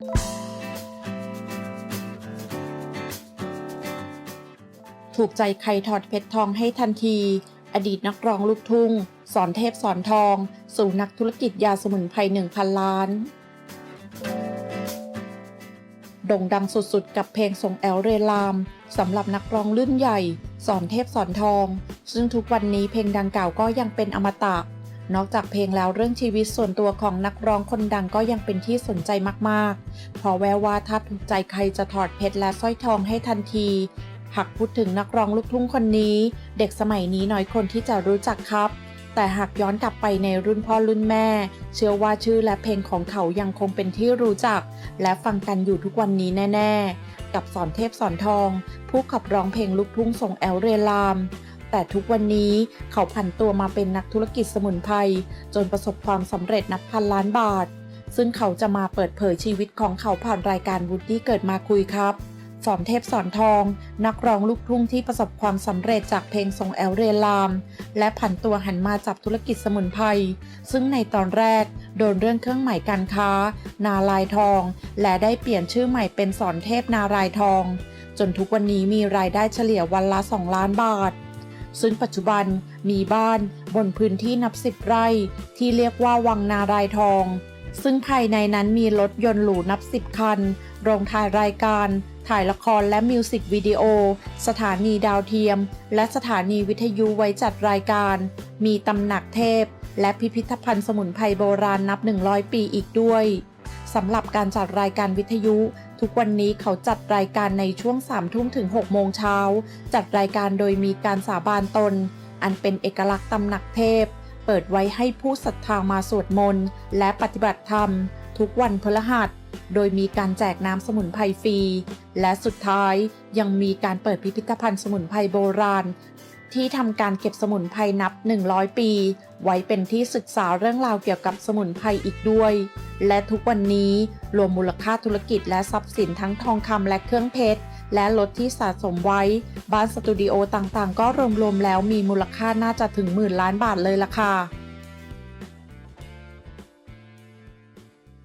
ถูกใจใครถอดเพชรทองให้ทันที อดีตนักร้องลูกทุ่ง สอนเทพสอนทอง สู่นักธุรกิจยาสมุนไพร1,000 ล้าน โด่งดังสุดๆ กับเพลงส่งแอลเรลามสำหรับนักร้องรุ่นใหญ่ สอนเทพสอนทอง ซึ่งทุกวันนี้เพลงดังกล่าวก็ยังเป็นอมตะ นอกจากเพลงแล้วเรื่องชีวิตส่วนตัวของนักร้องคนดังก็ยังเป็นที่สนใจมากๆ เพราะแววว่าถ้าถูกใจใครจะถอดเพชรและสร้อยทองให้ทันที หากพูดถึงนักร้องลูกทุ่งคนนี้ เด็กสมัยนี้น้อยคนที่จะรู้จักครับ แต่หากย้อนกลับไปในรุ่นพ่อรุ่นแม่ เชื่อว่าชื่อและเพลงของเขายังคงเป็นที่รู้จัก และฟังกันอยู่ทุกวันนี้แน่ ๆ กับสอนเทพสอนทอง ผู้ขับร้องเพลงลูกทุ่งทรงแอลเรลาม แต่ทุกวันนี้เขาผันตัวมาเป็นนักธุรกิจสมุนไพรจนประสบความสำเร็จนับพันล้านบาท ซึ่งเขาจะมาเปิดเผยชีวิตของเขาผ่านรายการวูดดี้เกิดมาคุยครับสอนเทพสอนทอง นักร้องลูกทุ่งที่ประสบความสำเร็จจากเพลงทรงแอลเรลาม และผันตัวหันมาจับธุรกิจสมุนไพรซึ่งในตอนแรก โดนเรื่องเครื่องหมายการค้า นาลายทอง และได้เปลี่ยนชื่อใหม่เป็นสอนเทพนารายทอง จนทุกวันนี้มีรายได้เฉลี่ยวันละ 2 ล้านบาท ซึ่งปัจจุบันมีบ้านบนพื้นที่นับสิบไร่ ที่เรียกว่าวังนารายทอง ซึ่งภายในนั้นมีรถยนต์หรูนับสิบคัน โรงถ่ายรายการ ถ่ายละครและมิวสิกวิดีโอ สถานีดาวเทียม และสถานีวิทยุไว้จัดรายการ มีตำหนักเทพ และพิพิธภัณฑ์สมุนไพรโบราณนับ 100 ปีอีกด้วยสำหรับการจัดรายการวิทยุ ทุกวันนี้เขาจัดรายการในช่วง3ทุ่มถึง6โมงเช้า จัดรายการโดยมีการสาบานตน อันเป็นเอกลักษณ์ตำหนักเทพ เปิดไว้ให้ผู้ศรัทธามาสวดมนต์และปฏิบัติธรรม ทุกวันพฤหัส โดยมีการแจกน้ำสมุนไพรฟรี และสุดท้ายยังมีการเปิดพิพิธภัณฑ์สมุนไพรโบราณ ที่ทำการเก็บสมุนไพรนับ 100 ปี ไว้เป็นที่ศึกษาเรื่องราวเกี่ยวกับสมุนไพรอีกด้วย และทุกวันนี้รวมมูลค่าธุรกิจและทรัพย์สินทั้งทองคำและเครื่องเพชร และรถที่สะสมไว้ บ้านสตูดิโอต่างๆ ก็รวมๆแล้วมีมูลค่าน่าจะถึงหมื่นล้านบาทเลยล่ะค่ะ